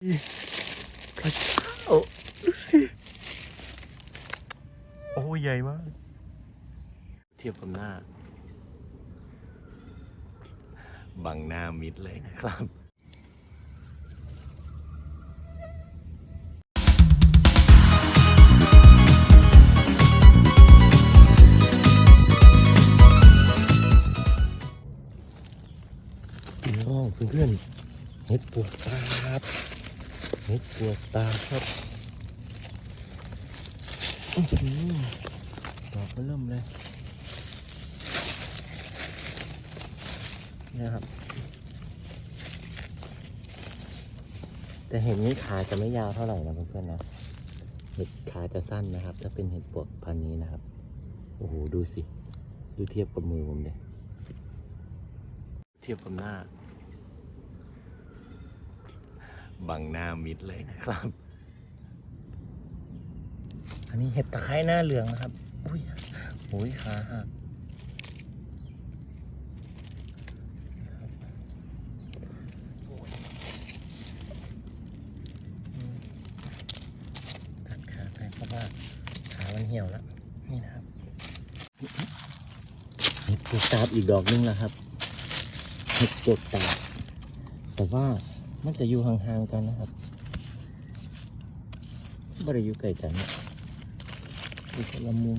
พระเจ้าดูสิ โอ้ใหญ่มาก เทียบกับหน้า บังหน้ามิดเลยนะครับพี่น้องเพื่อนๆเห็ดปวดตาครับเห็ดปวตาครับอื้อหือดอกมันเริ่มเลยนี่ครับ แต่เห็ดนี้ขาจะไม่ยาวเท่าไหร่นะเพื่อนๆนะ เห็ดขาจะสั้นนะครับ ถ้าเป็นเห็ดปวกพันธุ์นี้นะครับ โอ้โห ดูสิ ดูเทียบกับมือผมเลยเทียบกับหน้า บังหน้ามิดเลยนะครับ อันนี้เห็ดตะไคร้หน้าเหลืองนะครับ อุ้ยโอ้ยขาหักอืมตัดขาไปเพราะว่าขามันเหี่ยวแล้ว นี่นะครับเห็ดปวกตาบอีกดอกนึงนะครับเห็ดปวกตาบแต่ว่า มันจะอยู่ห่างๆกันนะครับไม่ได้อยู่ใกล้กันอยู่คนละมุม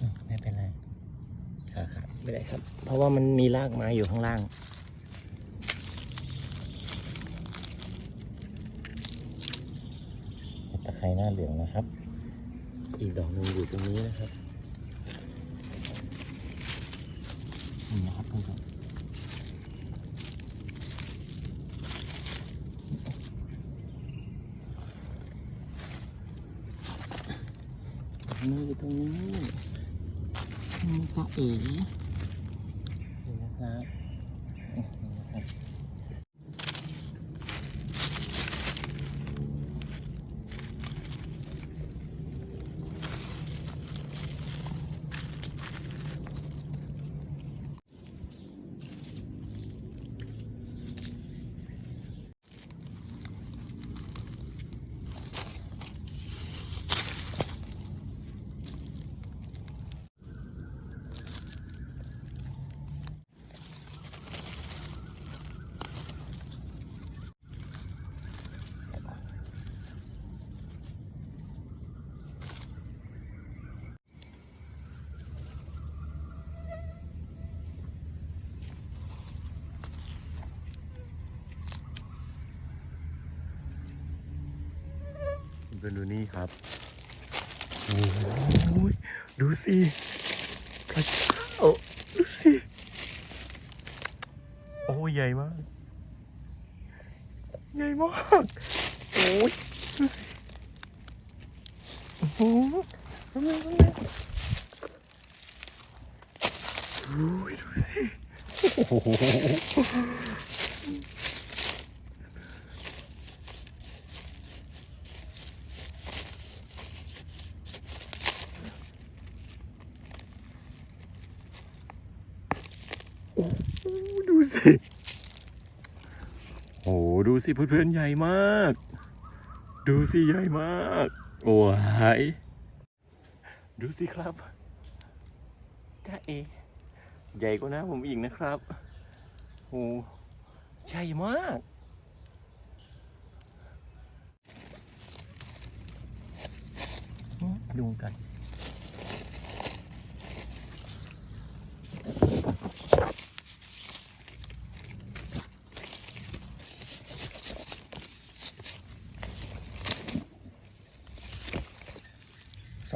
อืมไม่เป็นไรขาขาด ไม่ได้ครับ เพราะว่ามันมีรากไม้อยู่ข้างล่างตะไคร้หน้าเหลืองนะครับ อีกดอกหนึ่งอยู่ตรงนี้นะครับนี่นะครับเพื่อนนี่อยู่ตรงนี้นี่ก็เอ๋นี่นบนี่นะครับ เพื่ อนดูนี่ครับโอ้ยดูสิพระเจ้าดูสิโอ้ใหญ่มาก ใหญ่มากโอ้ยดูสิโอ้โหทำไมทำไมโอ้ยดูสิโอ้โห โอ้โห ดูสิโอ้โหดูสิเพื่อนๆใหญ่มาก ดูสิใหญ่มากโอ้ยดูสิครับจ้าเอใหญ่กว่าน้าผมอีกนะครับโอ้ใหญ่มากดูกัน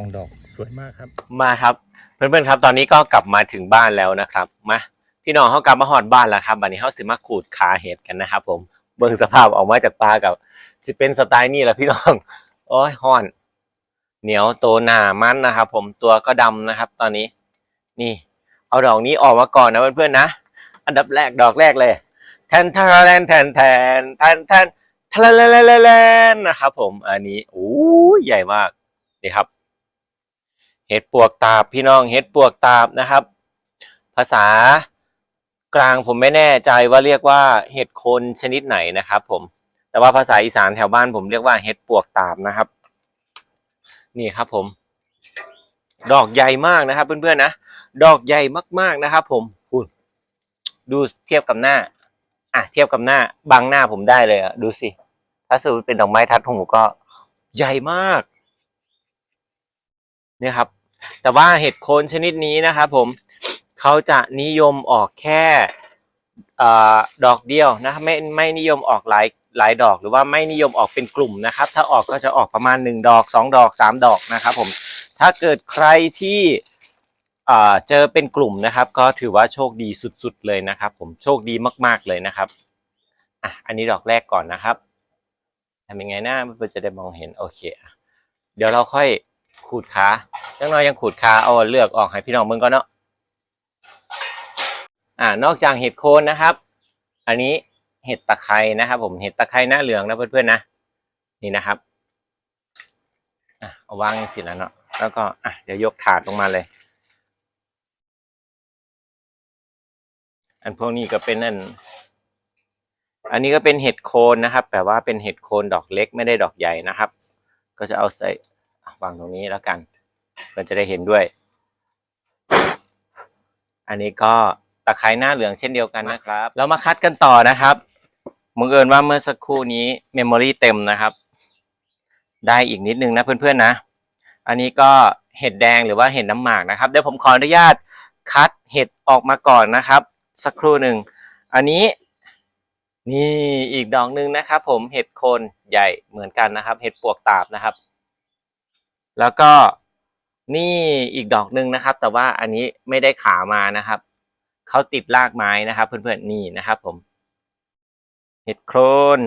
องดอกสวยมากครับ มาครับ เพื่อนๆครับ ตอนนี้ก็กลับมาถึงบ้านแล้วนะครับ มาพี่น้องเขากลับมาหอดบ้านแล้วครับบันนี้เขาสิมาขูดขาเห็ดกันนะครับผมเบิ่งสภาพออกมาจากปลากับ สิเป็นสไตล์นี่แหละพี่น้องโอ้ยห่อน เหนียวโตหนามันนะครับผมตัวก็ดำนะครับ ตอนนี้ นี่ เอาดอกนี้ออกมาก่อนนะเพื่อนๆนะอันดับแรกดอกแรกเลยแทนแทนแทนแทนแทนแทนทะเลนนะครับผม อันนี้โอ้ใหญ่มากนี่ครับ เห็ดปวกตาบพี่น้องเห็ดปวกตาบนะครับ ภาษากลางผมไม่แน่ใจว่าเรียกว่าเห็ดโคนชนิดไหนนะครับ ผม แต่ว่าภาษาอีสานแถวบ้านผมเรียกว่าเห็ดปวกตาบนะครับ นี่ครับผม ดอกใหญ่มากนะครับ เพื่อนๆนะดอกใหญ่มากๆนะครับ ผมคุณดูเทียบกับหน้าอะเทียบกับหน้าบังหน้าผมได้เลยอะดูสิถ้าสมมติเป็นดอกไม้ทัดหูก็ใหญ่มาก เนี่ยครับ แต่ว่าเห็ดโคนชนิดนี้นะครับผมเขาจะนิยมออกแค่อดอกเดียวนะครับไม่ไม่นิยมออกหลายหลายดอกหรือว่าไม่นิยมออกเป็นกลุ่มนะครับ ถ้าออกก็จะออกประมาณหนึ่งดอกสองดอกสามดอกนะครับผมถ้าเกิดใครที่เจอเป็นกลุ่มนะครับ ก็ถือว่าโชคดีสุดๆเลยนะครับ ผมโชคดีมากๆเลยนะครับอะอันนี้ดอกแรกก่อนนะครับทำยังไงนะเพื่อจะได้มองเห็นโอเคเดี๋ยวเราค่อย ขูดขายังน้อยยังขูดขาเอาเลือกออกให้พี่น้องเบิ่งก่อนเนาะอ่านอกจากเห็ดโคนนะครับ อันนี้เห็ดตะไคร้นะครับ ผมเห็ดตะไคร้หน้าเหลืองนะเพื่อนๆนะนี่นะครับอะเอาวางสิแล้วเนาะแล้วก็อะเดี๋ยวยกถาดลงมาเลย อันพวกนี้ก็เป็นอัน อันนี้ก็เป็นเห็ดโคนนะครับ แต่ว่าเป็นเห็ดโคนดอกเล็กไม่ได้ดอกใหญ่นะครับ ก็จะเอาใส่ วางตรงนี้แล้วกันเพื่อจะได้เห็นด้วย อันนี้ก็ตะไคร้หน้าเหลืองเช่นเดียวกันนะครับ เรามาคัดกันต่อนะครับมึงเอิญว่าเมื่อสักครู่นี้เมมโมรีเต็มนะครับ ได้อีกนิดนึงนะเพื่อนๆนะ อันนี้ก็เห็ดแดงหรือว่าเห็ดน้ำหมากนะครับ เดี๋ยวผมขออนุญาตคัดเห็ดออกมาก่อนนะครับ สักครู่หนึ่ง อันนี้นี่อีกดอกหนึ่งนะครับ ผมเห็ดโคนใหญ่เหมือนกันนะครับ เห็ดปวกตาบนะครับ แล้วก็นี่อีกดอกหนึ่งนะครับ แต่ว่าอันนี้ไม่ได้ขามานะครับเขาติดรากไม้นะครับ เพื่อนๆนี่นะครับ ผม เห็ดโคน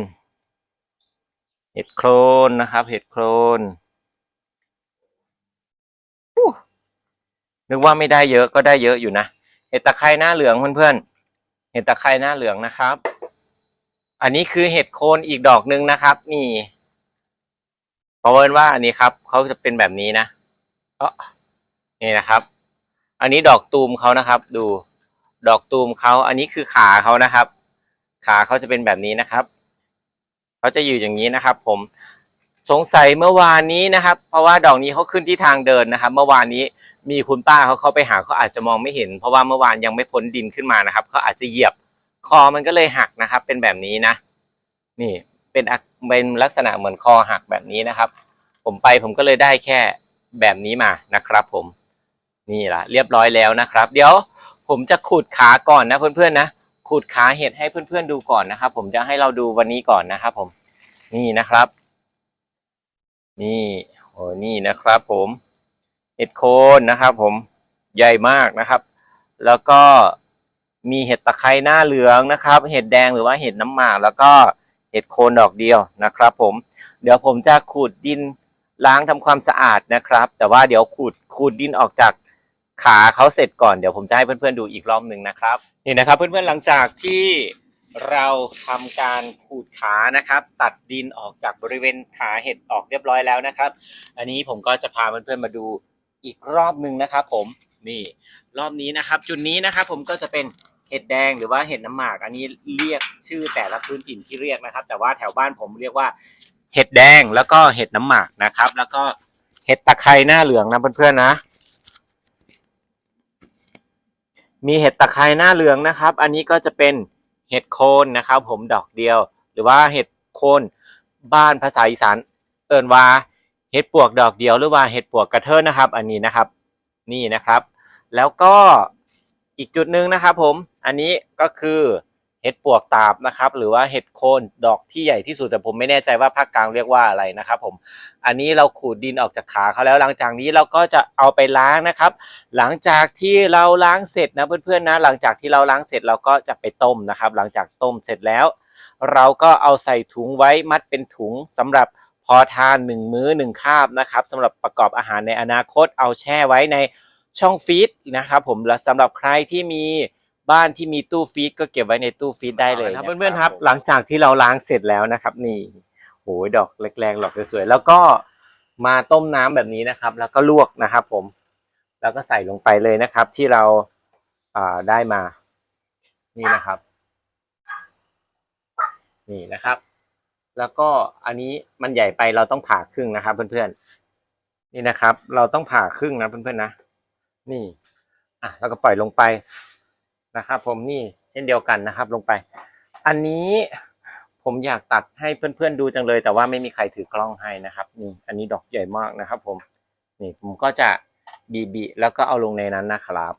เห็ดโคนนะครับ เห็ดโคนนึกว่าไม่ได้เยอะก็ได้เยอะอยู่นะเห็ดตะไคร้หน้าเหลืองเพื่อนๆเห็ดตะไคร้หน้าเหลืองนะครับ อันนี้คือเห็ดโคนอีกดอกหนึ่งนะครับ นี่ เพราะว่าอันนี้ครับเขาจะเป็นแบบนี้นะเออนี่นะครับ อันนี้ดอกตูมเขานะครับ ดูดอกตูมเขาอันนี้คือขาเขานะครับ ขาเขาจะเป็นแบบนี้นะครับเขาจะอยู่อย่างนี้นะครับ ผมสงสัยเมื่อวานนี้นะครับ เพราะว่าดอกนี้เขาขึ้นที่ทางเดินนะครับ เมื่อวานนี้มีคุณป้าเขาเข้าไปหาเขาอาจจะมองไม่เห็น เพราะว่าเมื่อวานยังไม่พ้นดินขึ้นมานะครับเขาอาจจะเหยียบคอมันก็เลยหักนะครับ เป็นแบบนี้นะ นี่ เป็นเป็นลักษณะเหมือนคอหักแบบนี้นะครับ ผมไปผมก็เลยได้แค่แบบนี้มานะครับผมนี่ละเรียบร้อยแล้วนะครับ เดี๋ยวผมจะขูดขาก่อนนะเพื่อนๆนะขูดขาเห็ดให้เพื่อนๆดูก่อนนะครับ ผมจะให้เราดูวันนี้ก่อนนะครับ ผมนี่นะครับ นี่โอ้นี่นะครับ ผมเห็ดโคนนะครับ ผมใหญ่มากนะครับ แล้วก็มีเห็ดตะไคร้หน้าเหลืองนะครับ เห็ดแดงหรือว่าเห็ดน้ำหมากแล้วก็ เห็ดโคนดอกเดียวนะครับ ผม เดี๋ยวผมจะขูดดินล้างทำความสะอาดนะครับ แต่ว่าเดี๋ยวขูดขูดดินออกจากขาเขาเสร็จก่อนเดี๋ยวผมจะให้เพื่อนๆดูอีกรอบหนึ่งนะครับนี่นะครับ เพื่อนๆหลังจากที่เราทำการขูดขานะครับ ตัดดินออกจากบริเวณขาเห็ดออกเรียบร้อยแล้วนะครับ อันนี้ผมก็จะพาเพื่อนๆมาดูอีกรอบหนึ่งนะครับ ผมนี่รอบนี้นะครับ จุดนี้นะครับ ผมก็จะเป็น เห็ดแดงหรือว่าเห็ดน้ำหมากอันนี้เรียกชื่อแต่ละพื้นถิ่นที่เรียกนะครับ แต่ว่าแถวบ้านผมเรียกว่า เห็ดแดงแล้วก็เห็ดน้ำหมากนะครับ แล้วก็เห็ดตะไคร้หน้าเหลืองนะเพื่อนๆนะ มีเห็ดตะไคร้หน้าเหลืองนะครับ อันนี้ก็จะเป็นเห็ดโคนนะครับ ผมดอกเดียว หรือว่าเห็ดโคนบ้านภาษาอีสานเอินว่าเห็ดปวกดอกเดียวหรือว่าเห็ดปวกกระเทินนะครับ อันนี้นะครับ นี่นะครับ แล้วก็ อีกจุดหนึ่งนะครับผมอันนี้ก็คือเห็ดปวกตาบนะครับ หรือว่าเห็ดโคนดอกที่ใหญ่ที่สุดแต่ผมไม่แน่ใจว่าภาคกลางเรียกว่าอะไรนะครับ ผม อันนี้เราขูดดินออกจากขาเขาแล้วหลังจากนี้เราก็จะเอาไปล้างนะครับ หลังจากที่เราล้างเสร็จนะเพื่อนๆนะหลังจากที่เราล้างเสร็จเราก็จะไปต้มนะครับ หลังจากต้มเสร็จแล้ว เราก็เอาใส่ถุงไว้มัดเป็นถุงสำหรับพอทานหนึ่งมื้อหนึ่งคาบนะครับสำหรับประกอบอาหารในอนาคตเอาแช่ไว้ใน ช่องฟีดนะครับผมและสำหรับใครที่มีบ้านที่มีตู้ฟีดก็เก็บไว้ในตู้ฟีดได้เลยครับเพื่อนๆครับ หลังจากที่เราล้างเสร็จแล้วนะครับนี่โอ้ยดอกแรงๆดอกสวยๆแล้วก็มาต้มน้ำแบบนี้นะครับ แล้วก็ลวกนะครับผม แล้วก็ใส่ลงไปเลยนะครับ ที่เราอ่าได้มา นี่นะครับ นี่นะครับ แล้วก็อันนี้มันใหญ่ไปเราต้องผ่าครึ่งนะครับ เพื่อนๆนี่นะครับ เราต้องผ่าครึ่งนะเพื่อนๆนะ นี่อะแล้วก็ปล่อยลงไปนะครับ ผมนี่เช่นเดียวกันนะครับ ลงไป อันนี้ผมอยากตัดให้เพื่อนๆดูจังเลย แต่ว่าไม่มีใครถือกล้องให้นะครับนี่อันนี้ดอกใหญ่มากนะครับ ผมนี่ผมก็จะบีบีแล้วก็เอาลงในนั้นนะครับ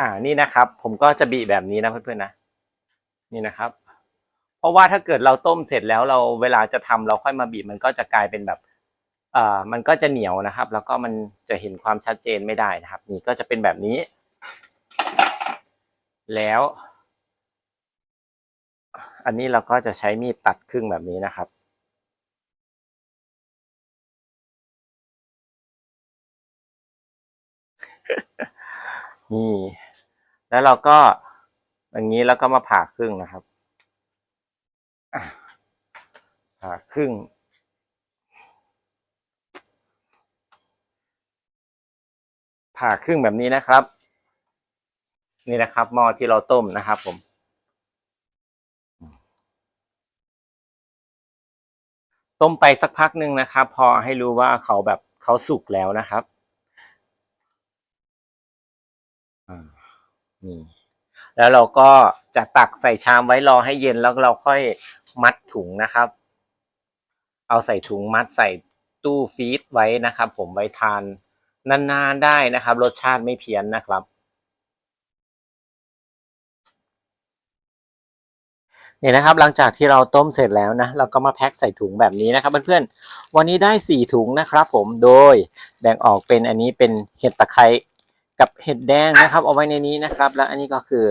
อ่านี่นะครับ ผมก็จะบีแบบนี้นะเพื่อนๆนะนี่นะครับ เพราะว่าถ้าเกิดเราต้มเสร็จแล้วเราเวลาจะทำเราค่อยมาบีบมันก็จะกลายเป็นแบบ มันก็จะเหนียวนะครับ แล้วก็มันจะเห็นความชัดเจนไม่ได้นะครับ นี่ก็จะเป็นแบบนี้ แล้ว อันนี้เราก็จะใช้มีดตัดครึ่งแบบนี้นะครับนี่แล้วเราก็อย่างนี้แล้วก็มาผ่าครึ่งนะครับผ่าครึ่ง ผ่าครึ่งแบบนี้นะครับ นี่นะครับหม้อที่เราต้มนะครับ ผม ต้มไปสักพักหนึ่งนะครับ พอให้รู้ว่าเขาแบบเขาสุกแล้วนะครับนี่แล้วเราก็จะตักใส่ชามไว้รอให้เย็นแล้วเราค่อยมัดถุงนะครับ เอาใส่ถุงมัดใส่ตู้ฟีดไว้นะครับ ผมไว้ทาน นานๆได้นะครับ รสชาติไม่เพี้ยนนะครับ เนี่ยนะครับหลังจากที่เราต้มเสร็จแล้วนะ เราก็มาแพ็คใส่ถุงแบบนี้นะครับเพื่อนๆวันนี้ได้สี่ถุงนะครับผมโดยแบ่งออกเป็นอันนี้เป็นเห็ดตะไคร้กับเห็ดแดงนะครับ เอาไว้ในนี้นะครับ แล้วอันนี้ก็คือ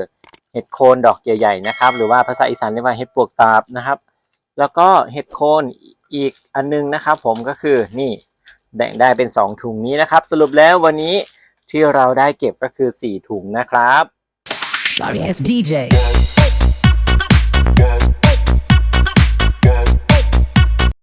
เห็ดโคนดอกใหญ่ๆนะครับ หรือว่าภาษาอีสานเรียกว่าเห็ดปวกตาบนะครับ แล้วก็เห็ดโคนอีกอันนึงนะครับ ผมก็คือนี่ แบ่งได้เป็นสองถุงนี้นะครับ สรุปแล้ววันนี้ที่เราได้เก็บก็คือสี่ถุงนะครับ Sorry ass DJ.